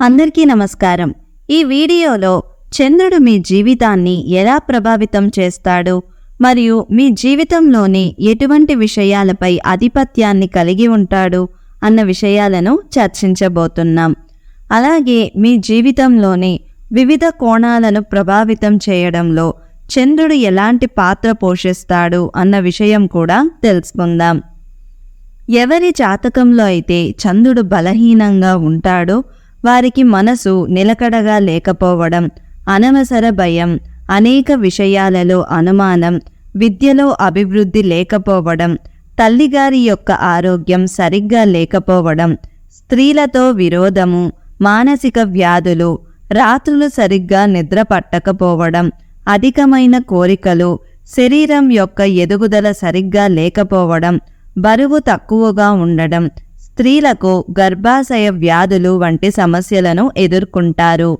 అందరికీ నమస్కారం. ఈ వీడియోలో చంద్రుడు మీ జీవితాన్ని ఎలా ప్రభావితం చేస్తాడు మరియు మీ జీవితంలోని ఎటువంటి విషయాలపై ఆధిపత్యాన్ని కలిగి ఉంటాడు అన్న విషయాలను చర్చించబోతున్నాం. అలాగే మీ జీవితంలోని వివిధ కోణాలను ప్రభావితం చేయడంలో చంద్రుడు ఎలాంటి పాత్ర పోషిస్తాడు అన్న విషయం కూడా తెలుసుకుందాం. ఎవరి జాతకంలో అయితే చంద్రుడు బలహీనంగా ఉంటాడో వారికి మనసు నిలకడగా లేకపోవడం అనవసర భయం అనేక విషయాలలో అనుమానం విద్యలో అభివృద్ధి లేకపోవడం తల్లిగారి యొక్క ఆరోగ్యం సరిగ్గా లేకపోవడం స్త్రీలతో విరోధము మానసిక వ్యాధులు రాత్రులు సరిగ్గా నిద్ర పట్టకపోవడం అధికమైన కోరికలు శరీరం యొక్క ఎదుగుదల సరిగ్గా లేకపోవడం బరువు తక్కువగా ఉండడం స్త్రీలకు గర్భాశయ వ్యాధులు వంటి సమస్యలను ఎదుర్కొంటారు.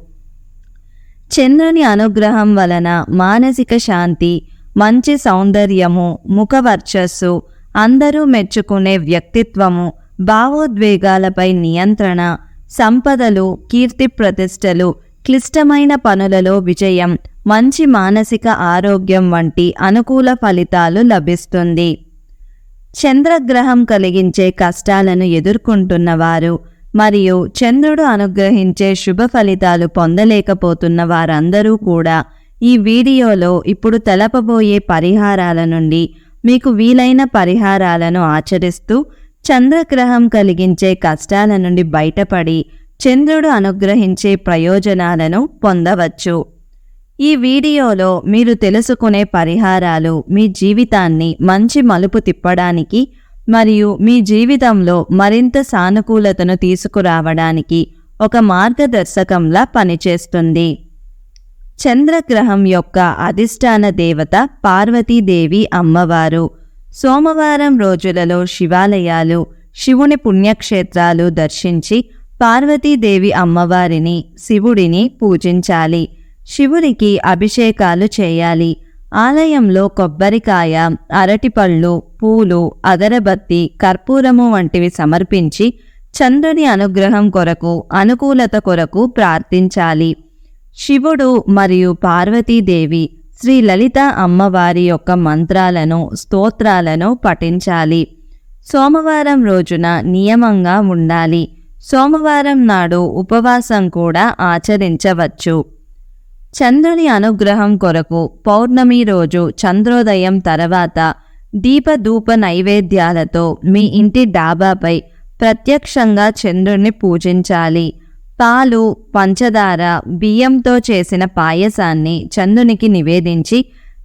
చంద్రుని అనుగ్రహం వలన మానసిక శాంతి మంచి సౌందర్యము ముఖ వర్చస్సు అందరూ మెచ్చుకునే వ్యక్తిత్వము భావోద్వేగాలపై నియంత్రణ సంపదలు కీర్తి ప్రతిష్టలు క్లిష్టమైన పనులలో విజయం మంచి మానసిక ఆరోగ్యం వంటి అనుకూల ఫలితాలు లభిస్తుంది. చంద్రగ్రహం కలిగించే కష్టాలను ఎదుర్కొంటున్నవారు మరియు చంద్రుడు అనుగ్రహించే శుభ ఫలితాలు పొందలేకపోతున్న వారందరూ కూడా ఈ వీడియోలో ఇప్పుడు తెలపబోయే పరిహారాల నుండి మీకు వీలైన పరిహారాలను ఆచరిస్తూ చంద్రగ్రహం కలిగించే కష్టాల నుండి బయటపడి చంద్రుడు అనుగ్రహించే ప్రయోజనాలను పొందవచ్చు. ఈ వీడియోలో మీరు తెలుసుకునే పరిహారాలు మీ జీవితాన్ని మంచి మలుపు తిప్పడానికి మరియు మీ జీవితంలో మరింత సానుకూలతను తీసుకురావడానికి ఒక మార్గదర్శకంలా పనిచేస్తుంది. చంద్రగ్రహం యొక్క అధిష్టాన దేవత పార్వతీదేవి అమ్మవారు. సోమవారం రోజులలో శివాలయాలు శివుని పుణ్యక్షేత్రాలు దర్శించి పార్వతీదేవి అమ్మవారిని శివుడిని పూజించాలి. శివునికి అభిషేకాలు చేయాలి. ఆలయంలో కొబ్బరికాయ అరటిపళ్ళు పూలు అగరబత్తి కర్పూరము వంటివి సమర్పించి చంద్రుని అనుగ్రహం కొరకు అనుకూలత కొరకు ప్రార్థించాలి. శివుడు మరియు పార్వతీదేవి శ్రీ లలిత అమ్మవారి యొక్క మంత్రాలను స్తోత్రాలను పఠించాలి. సోమవారం రోజున నియమంగా ఉండాలి. సోమవారం నాడు ఉపవాసం కూడా ఆచరించవచ్చు. చంద్రుని అనుగ్రహం కొరకు పౌర్ణమి రోజు చంద్రోదయం తర్వాత దీపధూప నైవేద్యాలతో మీ ఇంటి డాబాపై ప్రత్యక్షంగా చంద్రుణ్ణి పూజించాలి. పాలు పంచదార బియ్యంతో చేసిన పాయసాన్ని చంద్రునికి నివేదించి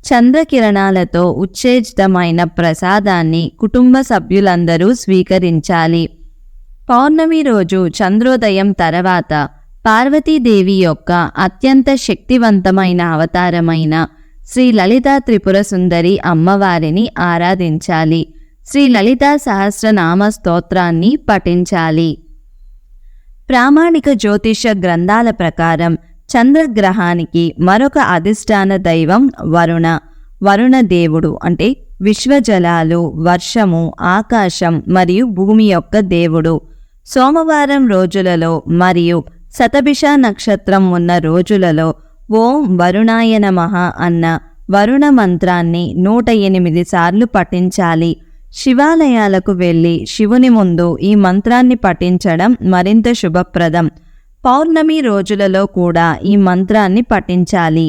చంద్రకిరణాలతో ఉచ్చేజితమైన ప్రసాదాన్ని కుటుంబ సభ్యులందరూ స్వీకరించాలి. పౌర్ణమి రోజు చంద్రోదయం తర్వాత పార్వతీదేవి యొక్క అత్యంత శక్తివంతమైన అవతారమైన శ్రీ లలితా త్రిపుర సుందరి అమ్మవారిని ఆరాధించాలి. శ్రీ లలితా సహస్రనామ స్తోత్రాన్ని పఠించాలి. ప్రామాణిక జ్యోతిష గ్రంథాల ప్రకారం చంద్రగ్రహానికి మరొక అధిష్టాన దైవం వరుణ. వరుణ దేవుడు అంటే విశ్వజలాలు వర్షము ఆకాశం మరియు భూమి యొక్క దేవుడు. సోమవారం రోజులలో మరియు శతభిష నక్షత్రం ఉన్న రోజులలో ఓం వరుణాయ నమః అన్న వరుణ మంత్రాన్ని నూట ఎనిమిది సార్లు పఠించాలి. శివాలయాలకు వెళ్ళి శివుని ముందు ఈ మంత్రాన్ని పఠించడం మరింత శుభప్రదం. పౌర్ణమి రోజులలో కూడా ఈ మంత్రాన్ని పఠించాలి.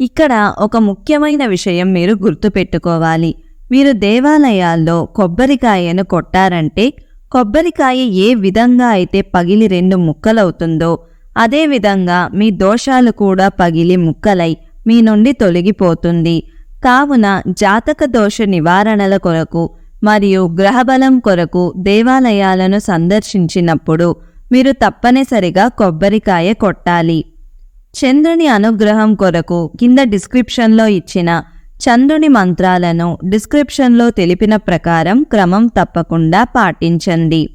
ఇక్కడ ఒక ముఖ్యమైన విషయం మీరు గుర్తుపెట్టుకోవాలి. మీరు దేవాలయాల్లో కొబ్బరికాయను కొట్టారంటే కొబ్బరికాయ ఏ విధంగా అయితే పగిలి రెండు ముక్కలవుతుందో అదేవిధంగా మీ దోషాలు కూడా పగిలి ముక్కలై మీ నుండి తొలగిపోతుంది. కావున జాతక దోష నివారణల కొరకు మరియు గ్రహబలం కొరకు దేవాలయాలను సందర్శించినప్పుడు మీరు తప్పనిసరిగా కొబ్బరికాయ కొట్టాలి. చంద్రుని అనుగ్రహం కొరకు కింద డిస్క్రిప్షన్లో ఇచ్చిన చంద్రుని మంత్రాలను డిస్క్రిప్షన్లో తెలిపిన ప్రకారం క్రమం తప్పకుండా పాటించండి.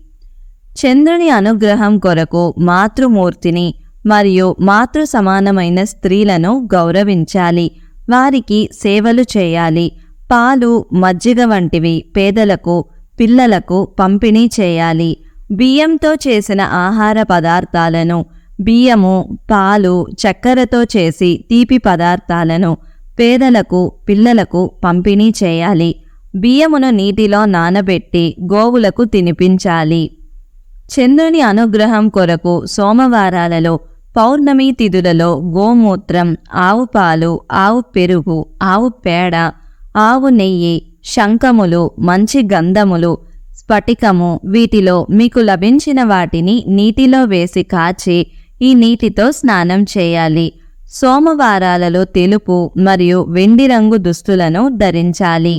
చంద్రుని అనుగ్రహం కొరకు మాతృమూర్తిని మరియు మాతృ సమానమైన స్త్రీలను గౌరవించాలి. వారికి సేవలు చేయాలి. పాలు మజ్జిగ వంటివి పేదలకు పిల్లలకు పంపిణీ చేయాలి. బియ్యంతో చేసిన ఆహార పదార్థాలను బియ్యము పాలు చక్కెరతో చేసి తీపి పదార్థాలను పేదలకు పిల్లలకు పంపిణీ చేయాలి. బియ్యమును నీటిలో నానబెట్టి గోవులకు తినిపించాలి. చంద్రుని అనుగ్రహం కొరకు సోమవారాలలో పౌర్ణమి తిథులలో గోమూత్రం ఆవు పాలు ఆవు పెరుగు ఆవు పేడ ఆవు నెయ్యి శంఖములు మంచి గంధములు స్ఫటికము వీటిలో మీకు లభించిన వాటిని నీటిలో వేసి కాచి ఈ నీటితో స్నానం చేయాలి. సోమవారాలలో తెలుపు మరియు వెండి రంగు దుస్తులను ధరించాలి.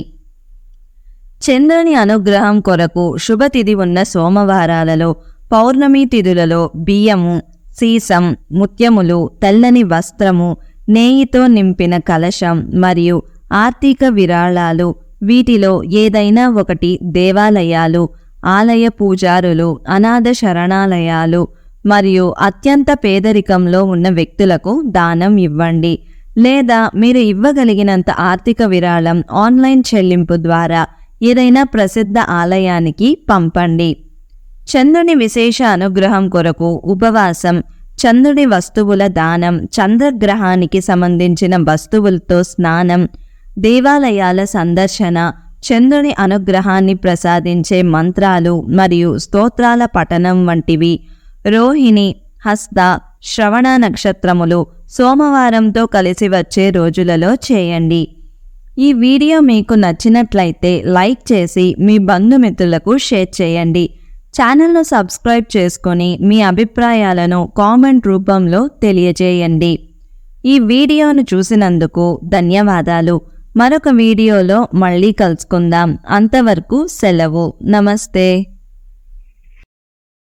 చంద్రుని అనుగ్రహం కొరకు శుభతిథి ఉన్న సోమవారాలలో పౌర్ణమి తిథులలో బియ్యము సీసం ముత్యములు తెల్లని వస్త్రము నేయితో నింపిన కలశం మరియు ఆర్థిక విరాళాలు వీటిలో ఏదైనా ఒకటి దేవాలయాలు ఆలయ పూజారులు అనాథ శరణాలయాలు మరియు అత్యంత పేదరికంలో ఉన్న వ్యక్తులకు దానం ఇవ్వండి. లేదా మీరు ఇవ్వగలిగినంత ఆర్థిక విరాళం ఆన్లైన్ చెల్లింపు ద్వారా ఏదైనా ప్రసిద్ధ ఆలయానికి పంపండి. చంద్రుని విశేష అనుగ్రహం కొరకు ఉపవాసం చంద్రుడి వస్తువుల దానం చంద్రగ్రహానికి సంబంధించిన వస్తువులతో స్నానం దేవాలయాల సందర్శన చంద్రుని అనుగ్రహాన్ని ప్రసాదించే మంత్రాలు మరియు స్తోత్రాల పఠనం వంటివి రోహిణి హస్త శ్రవణ నక్షత్రములు సోమవారంతో కలిసి వచ్చే రోజులలో చేయండి. ఈ వీడియో మీకు నచ్చినట్లయితే లైక్ చేసి మీ బంధుమిత్రులకు షేర్ చేయండి. ఛానల్ను సబ్స్క్రైబ్ చేసుకొని మీ అభిప్రాయాలను కామెంట్ రూపంలో తెలియజేయండి. ఈ వీడియోను చూసినందుకు ధన్యవాదాలు. మరొక వీడియోలో మళ్ళీ కలుసుకుందాం. అంతవరకు సెలవు. నమస్తే.